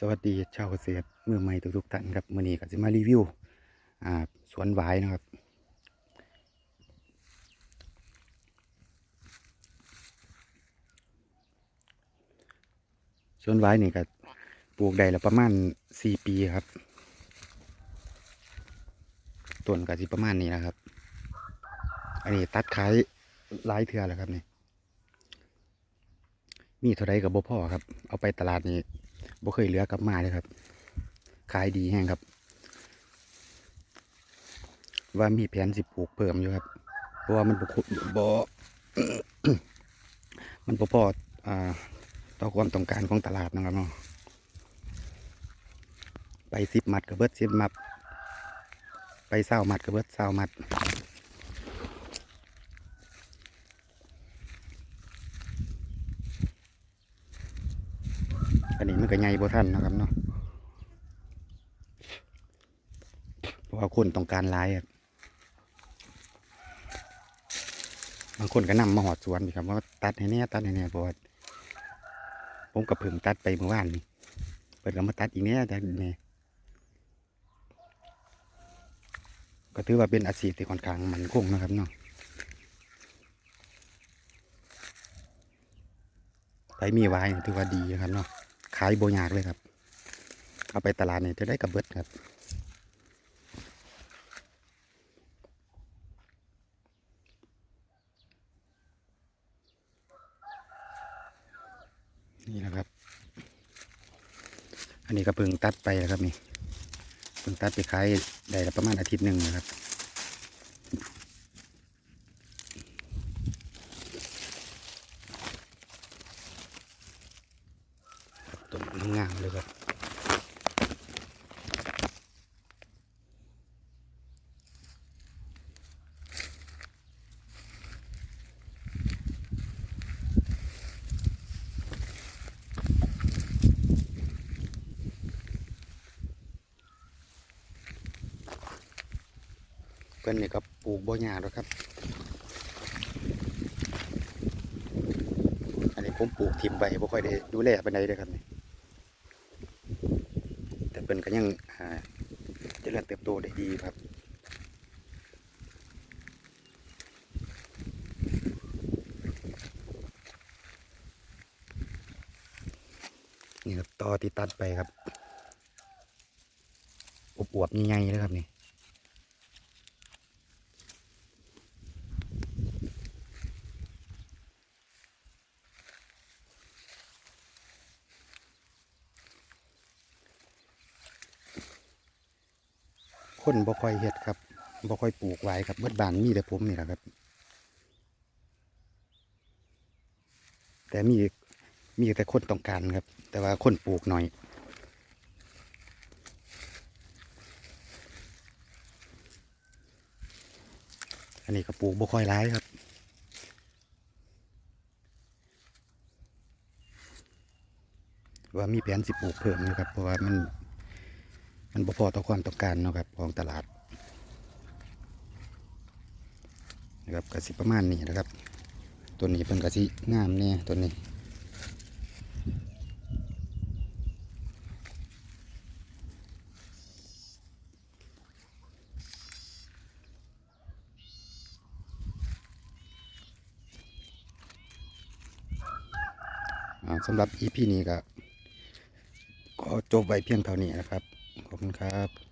สวัสดีชาวเกษตรมือใหม่ทุกๆท่านครับมื้อนี้ก็สิมารีวิวสวนหวายนะครับ สวนหวายนี่ก็ปลูกได้แล้วประมาณสี่ปีครับต้นก็สิประมาณนี้นะครับ อันนี้ตัดขายหลายเทื่อแล้วครับนี่มีเท่าไรกับบ่พ่อครับ เอาไปตลาดนี่ บ่เคยเหลือกลับมาเลยครับ ขายดีแห้งครับ ว่ามีแผนสิปลูกเพิ่มอยู่ครับ เพราะว่ามันบ่คุบ่มันบ่พออ่าต่อความต้องการของตลาดนะครับเนาะไปสิบมัดกับเบิดสิบมัด ไปเศร้ามัดกับเบิดเศร้ามัด นนี้มันก็ใหญ่บ่ทันนะครับเนาะเพราะว่าคนต้องการลายบางคนก็นำมาหอดสวนพี่ครับว่าตัดให้แน่ตัดให้แน่เพราะว่าผมกับเพิ่งตัดไปเมื่อวานนี่เปิดก็มาตัดอีกแน่แต่แน่ก็ถือว่าเป็นอาชีพที่ค่อนข้างมันคงนะครับเนาะไปมีไว้ถือว่าดีนะครับเนาะ ขายโบยากเลยครับ เอาไปตลาดเนี่ยจะได้กับเบิดครับนี่นะครับ อันนี้ก็เพิ่งตัดไปนะครับนี่ เพิ่งตัดไปขายได้ประมาณอาทิตย์หนึ่งนะครับ ต้น งามเลยครับเพื่อนนี่ก็ปลูกบ่หญ้าแล้วครับ อันนี้ผมปลูกทิมไปบ่ค่อยได้ดูแลปานใดเลยครับนี่ เป็นก็ยังเจริญเติบโตได้ดีครับนี่ครับต่อที่ตัดไปครับอวบๆใหญ่ๆเลยครับนี่ คนบ่ค่อยเฮ็ดครับบ่ค่อยปลูกไว้ครับเบิดบานมีแต่ผมนี่แหละครับ แต่มีมีแต่คนต้องการครับ แต่ว่าคนปลูกหน่อยอันนี้ก็ปลูกบ่ค่อยร้ายครับ ว่ามีแผนสิปลูกเพิ่มอยู่ครับเพราะว่ามัน มันพอต่อความต้องการเนาะครับของตลาดนะครับกสิประมาณนี้นะครับ ตัวนี้เป็นกสิงามเนี่ยตัวนี้สำหรับ EP นี้ก็ขอจบไว้เพียงเท่านี้นะครับ ขอบคุณครับ